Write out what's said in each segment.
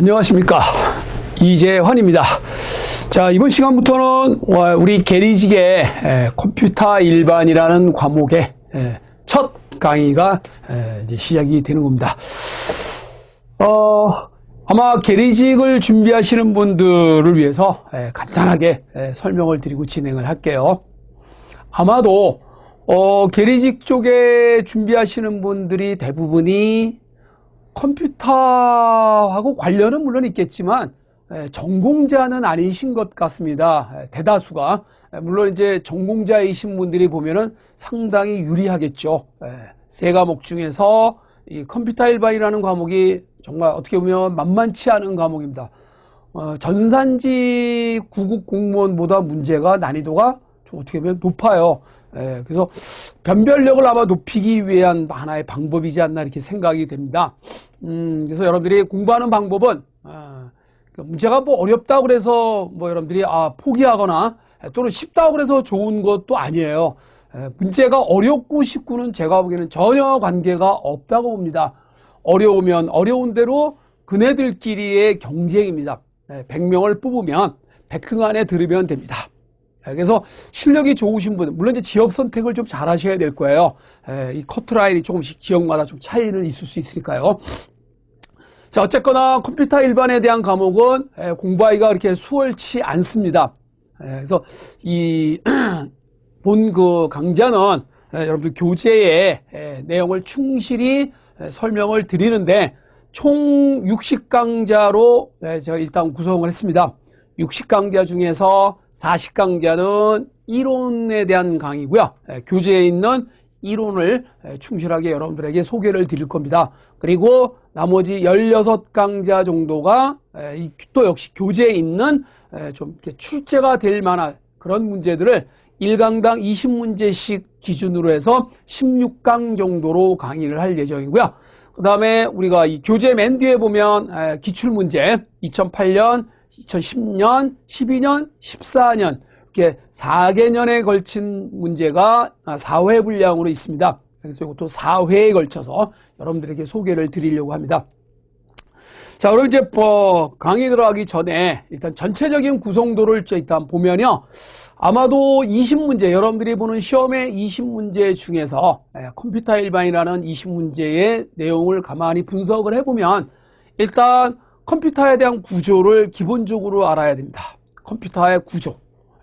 안녕하십니까? 이재환입니다. 자 이번 시간부터는 와, 우리 게리직의 에, 컴퓨터 일반이라는 과목의 에, 첫 강의가 에, 이제 시작이 되는 겁니다. 어, 아마 게리직을 준비하시는 분들을 위해서 에, 간단하게 에, 설명을 드리고 진행을 할게요. 아마도 어, 게리직 쪽에 준비하시는 분들이 대부분이 컴퓨터하고 관련은 물론 있겠지만 에, 전공자는 아니신 것 같습니다. 에, 대다수가 에, 물론 이제 전공자이신 분들이 보면은 상당히 유리하겠죠. 에, 세 과목 중에서 이 컴퓨터 일반이라는 과목이 정말 어떻게 보면 만만치 않은 과목입니다. 어, 전산지 구급 공무원보다 문제가 난이도가 좀 어떻게 보면 높아요. 예, 그래서 변별력을 아마 높이기 위한 하나의 방법이지 않나 이렇게 생각이 됩니다. 음, 그래서 여러분들이 공부하는 방법은 아, 그 문제가 뭐 어렵다 그래서 뭐 여러분들이 아 포기하거나 또는 쉽다 그래서 좋은 것도 아니에요. 예, 문제가 어렵고 쉽고는 제가 보기에는 전혀 관계가 없다고 봅니다. 어려우면 어려운 대로 그네들끼리의 경쟁입니다. 예, 100명을 뽑으면 100등 안에 들으면 됩니다. 예, 그래서 실력이 좋으신 분, 물론 이제 지역 선택을 좀 잘 하셔야 될 거예요. 예, 이 커트라인이 조금씩 지역마다 좀 차이는 있을 수 있으니까요. 자, 어쨌거나 컴퓨터 일반에 대한 과목은 예, 공부하기가 그렇게 수월치 않습니다. 예, 그래서 이 본 그 강좌는 예, 여러분들 교재의 예, 내용을 충실히 예, 설명을 드리는데 총 60강좌로 예, 제가 일단 구성을 했습니다. 60강좌 중에서 40강좌는 이론에 대한 강의고요. 예, 교재에 있는 이론을 예, 충실하게 여러분들에게 소개를 드릴 겁니다. 그리고 나머지 16강좌 정도가 예, 이- 또 역시 교재에 있는 예, 좀 출제가 될 만한 그런 문제들을 1강당 20문제씩 기준으로 해서 16강 정도로 강의를 할 예정이고요. 그 다음에 우리가 이 교재 맨 뒤에 보면 에, 기출문제 2008년, 2010년, 12년, 14년 이렇게 4개년에 걸친 문제가 4회 분량으로 있습니다. 그래서 이것도 4회에 걸쳐서 여러분들에게 소개를 드리려고 합니다. 자, 그럼 이제 뭐 강의 들어가기 전에 일단 전체적인 구성도를 좀 일단 보면요. 아마도 20문제, 여러분들이 보는 시험의 20문제 중에서 예, 컴퓨터 일반이라는 20문제의 내용을 가만히 분석을 해보면 일단 컴퓨터에 대한 구조를 기본적으로 알아야 됩니다. 컴퓨터의 구조.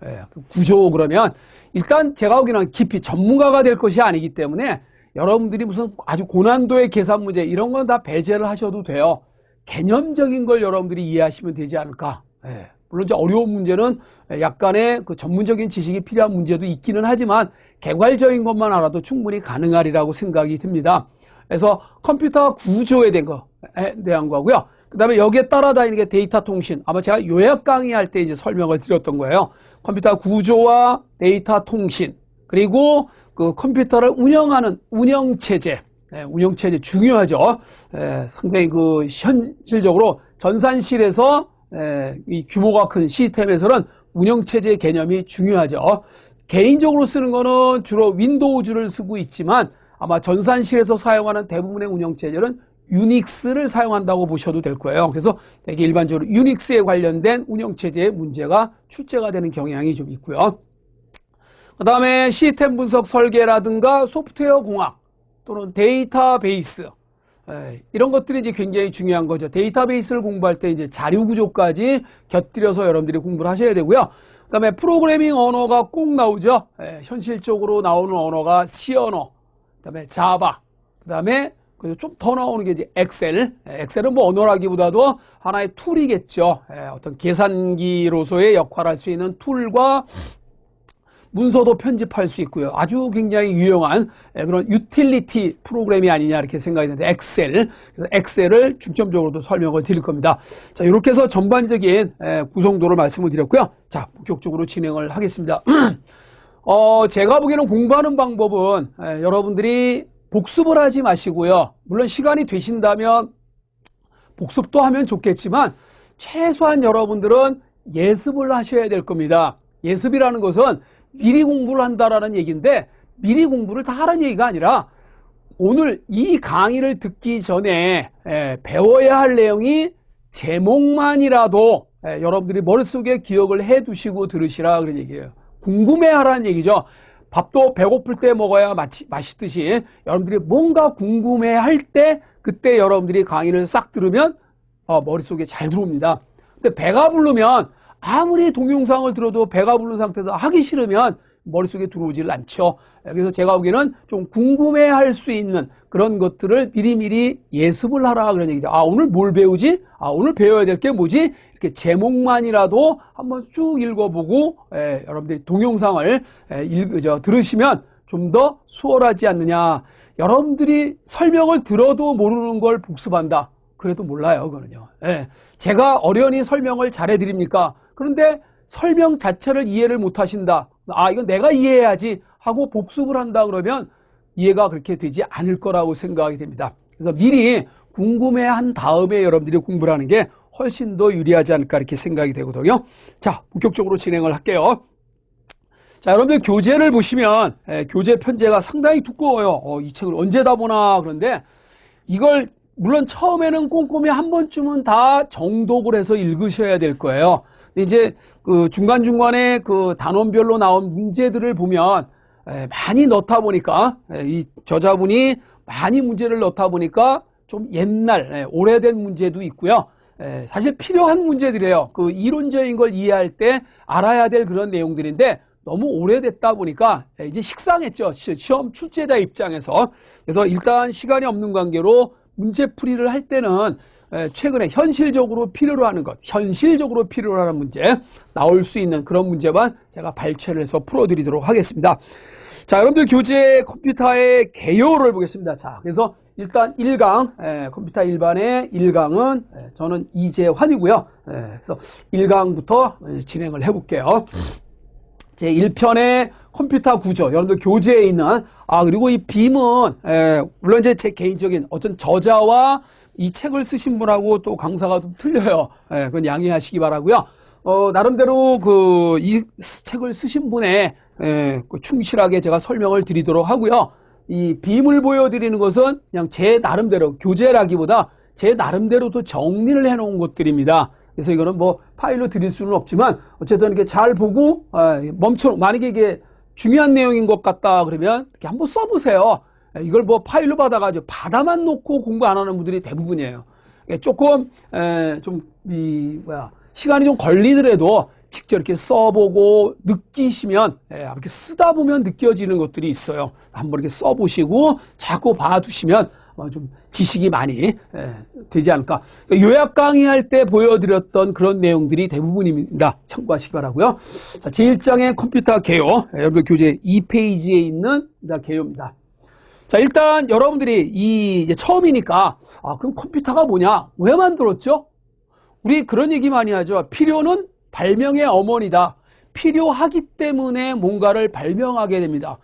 예, 그 구조 그러면 일단 제가 보기에는 깊이 전문가가 될 것이 아니기 때문에 여러분들이 무슨 아주 고난도의 계산 문제 이런 건 다 배제를 하셔도 돼요. 개념적인 걸 여러분들이 이해하시면 되지 않을까. 예, 물론 이제 어려운 문제는 약간의 그 전문적인 지식이 필요한 문제도 있기는 하지만 개괄적인 것만 알아도 충분히 가능하리라고 생각이 듭니다. 그래서 컴퓨터 구조에 대한 거에 대한 거고요. 그 다음에 여기에 따라다니는 게 데이터 통신. 아마 제가 요약 강의할 때 이제 설명을 드렸던 거예요. 컴퓨터 구조와 데이터 통신. 그리고 그 컴퓨터를 운영하는 운영체제. 예, 운영체제 중요하죠. 예, 상당히 그 현실적으로 전산실에서 예, 이 규모가 큰 시스템에서는 운영체제 개념이 중요하죠. 개인적으로 쓰는 거는 주로 윈도우즈를 쓰고 있지만 아마 전산실에서 사용하는 대부분의 운영체제는 유닉스를 사용한다고 보셔도 될 거예요. 그래서 되게 일반적으로 유닉스에 관련된 운영체제의 문제가 출제가 되는 경향이 좀 있고요. 그 다음에 시스템 분석 설계라든가 소프트웨어 공학 또는 데이터베이스 에, 이런 것들이 이제 굉장히 중요한 거죠. 데이터베이스를 공부할 때 이제 자료 구조까지 곁들여서 여러분들이 공부를 하셔야 되고요. 그 다음에 프로그래밍 언어가 꼭 나오죠. 에, 현실적으로 나오는 언어가 C 언어, 그 다음에 자바, 그 다음에 좀 더 나오는 게 이제 엑셀. 에, 엑셀은 뭐 언어라기보다도 하나의 툴이겠죠. 에, 어떤 계산기로서의 역할을 할 수 있는 툴과 문서도 편집할 수 있고요. 아주 굉장히 유용한 그런 유틸리티 프로그램이 아니냐 이렇게 생각이 드는데 엑셀. 그래서 엑셀을 중점적으로도 설명을 드릴 겁니다. 자, 이렇게 해서 전반적인 구성도를 말씀을 드렸고요. 자, 본격적으로 진행을 하겠습니다. 어, 제가 보기에는 공부하는 방법은 여러분들이 복습을 하지 마시고요. 물론 시간이 되신다면 복습도 하면 좋겠지만 최소한 여러분들은 예습을 하셔야 될 겁니다. 예습이라는 것은 미리 공부를 한다라는 얘기인데 미리 공부를 다 하라는 얘기가 아니라 오늘 이 강의를 듣기 전에 에, 배워야 할 내용이 제목만이라도 예, 여러분들이 머릿속에 기억을 해 두시고 들으시라 그런 얘기예요. 궁금해 하라는 얘기죠. 밥도 배고플 때 먹어야 마치, 맛있듯이 여러분들이 뭔가 궁금해 할 때 그때 여러분들이 강의를 싹 들으면 어, 머릿속에 잘 들어옵니다. 근데 배가 부르면 아무리 동영상을 들어도 배가 부른 상태에서 하기 싫으면 머릿속에 들어오질 않죠. 그래서 제가 보기에는 좀 궁금해 할 수 있는 그런 것들을 미리미리 예습을 하라 그런 얘기죠. 아, 오늘 뭘 배우지? 아, 오늘 배워야 될 게 뭐지? 이렇게 제목만이라도 한번 쭉 읽어보고, 에, 여러분들이 동영상을 에, 읽, 저, 들으시면 좀 더 수월하지 않느냐. 여러분들이 설명을 들어도 모르는 걸 복습한다. 그래도 몰라요, 그거는요. 예. 제가 어련히 설명을 잘해드립니까? 그런데 설명 자체를 이해를 못 하신다. 아, 이건 내가 이해해야지 하고 복습을 한다 그러면 이해가 그렇게 되지 않을 거라고 생각이 됩니다. 그래서 미리 궁금해 한 다음에 여러분들이 공부를 하는 게 훨씬 더 유리하지 않을까 이렇게 생각이 되거든요. 자, 본격적으로 진행을 할게요. 자, 여러분들 교재를 보시면 예, 교재 편제가 상당히 두꺼워요. 어, 이 책을 언제 다 보나 그런데 이걸 물론 처음에는 꼼꼼히 한 번쯤은 다 정독을 해서 읽으셔야 될 거예요. 이제 그 중간중간에 그 단원별로 나온 문제들을 보면 에, 많이 넣다 보니까 에, 이 저자분이 많이 문제를 넣다 보니까 좀 옛날 에, 오래된 문제도 있고요. 에, 사실 필요한 문제들이에요. 그 이론적인 걸 이해할 때 알아야 될 그런 내용들인데 너무 오래됐다 보니까 이제 식상했죠. 시- 시험 출제자 입장에서. 그래서 일단 시간이 없는 관계로 문제풀이를 할 때는 에, 최근에 현실적으로 필요로 하는 것, 현실적으로 필요로 하는 문제 나올 수 있는 그런 문제만 제가 발췌를 해서 풀어드리도록 하겠습니다. 자, 여러분들 교재 컴퓨터의 개요를 보겠습니다. 자, 그래서 일단 1강, 에, 컴퓨터 일반의 1강은 저는 이재환이고요. 에, 그래서 1강부터 진행을 해볼게요. 제 1편의 컴퓨터 구조, 여러분들 교재에 있는, 아, 그리고 이 빔은, 에, 물론 이제 제 개인적인 어떤 저자와 이 책을 쓰신 분하고 또 강사가 좀 틀려요. 에, 그건 양해하시기 바라고요 어, 나름대로 그, 이 책을 쓰신 분의, 에, 그 충실하게 제가 설명을 드리도록 하고요. 이 빔을 보여드리는 것은 그냥 제 나름대로, 교재라기보다 제 나름대로 또 정리를 해놓은 것들입니다. 그래서 이거는 뭐 파일로 드릴 수는 없지만 어쨌든 이렇게 잘 보고 아, 멈춰 만약에 이게 중요한 내용인 것 같다 그러면 이렇게 한번 써보세요. 이걸 뭐 파일로 받아가지고 받아만 놓고 공부 안 하는 분들이 대부분이에요. 조금 좀이 뭐야 시간이 좀 걸리더라도 직접 이렇게 써보고 느끼시면 예, 이렇게 쓰다 보면 느껴지는 것들이 있어요. 한번 이렇게 써보시고 자꾸 봐두시면 좀 지식이 많이 예, 되지 않을까. 그러니까 요약 강의할 때 보여드렸던 그런 내용들이 대부분입니다. 참고하시기 바라고요. 자, 제1장의 컴퓨터 개요. 예, 여러분 교재 2페이지에 있는 개요입니다. 자, 일단 여러분들이 이 처음이니까 아, 그럼 컴퓨터가 뭐냐? 왜 만들었죠? 우리 그런 얘기 많이 하죠. 필요는 발명의 어머니다. 필요하기 때문에 뭔가를 발명하게 됩니다.